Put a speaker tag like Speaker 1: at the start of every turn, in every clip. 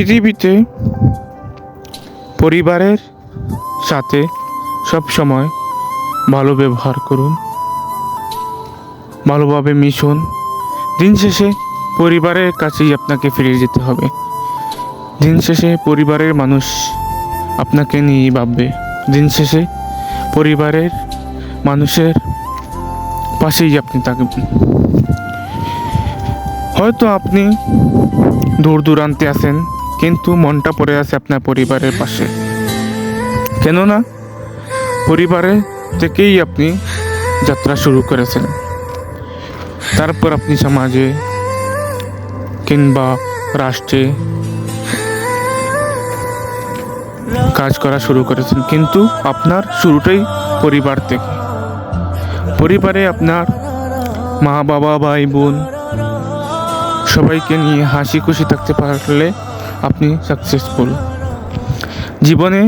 Speaker 1: পৃথিবীতে পরিবারের সাথে সব সময় ভালো ব্যবহার করুন, ভালোভাবে মিশুন। দিন শেষে পরিবারের কাছেই আপনাকে ফিরে যেতে হবে। দিন শেষে পরিবারের মানুষ আপনাকে নিয়েই ভাববে। দিন শেষে পরিবারের মানুষের পাশেই আপনি থাকবেন। হয়তো আপনি দূর দূরান্তে আছেন কিন্তু মনটা পড়ে আছে আপনার পরিবারের পাশে। কেননা, পরিবারে থেকেই আপনি যাত্রা শুরু করেছেন। তারপর আপনি সমাজে কিংবা রাষ্ট্রে কাজ করা শুরু করেছেন। কিন্তু আপনার শুরুটাই পরিবার থেকে। পরিবারে আপনার মা বাবা ভাই বোন সবাইকে নিয়ে হাসি খুশি থাকতে পারলে আপনি সাকসেসফুল জীবনে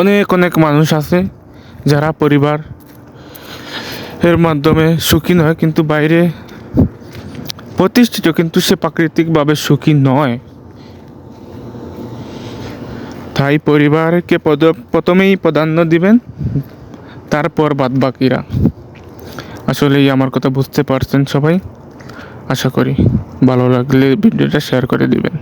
Speaker 1: অনেক অনেক মানুষ আছে যারা পরিবার এর মাধ্যমে সুখী নয়, কিন্তু বাইরে প্রতিষ্ঠিত কিন্তু সে প্রাকৃতিকভাবে সুখী নয়। তাই পরিবারকে পদ, প্রথমেই প্রাধান্য দিবেন, তারপর বাদ বাকিরা আসলেই আমার কথা বুঝতে পারছেন সবাই। আশা করি। ভালো লাগলে ভিডিওটা শেয়ার করে দিবেন।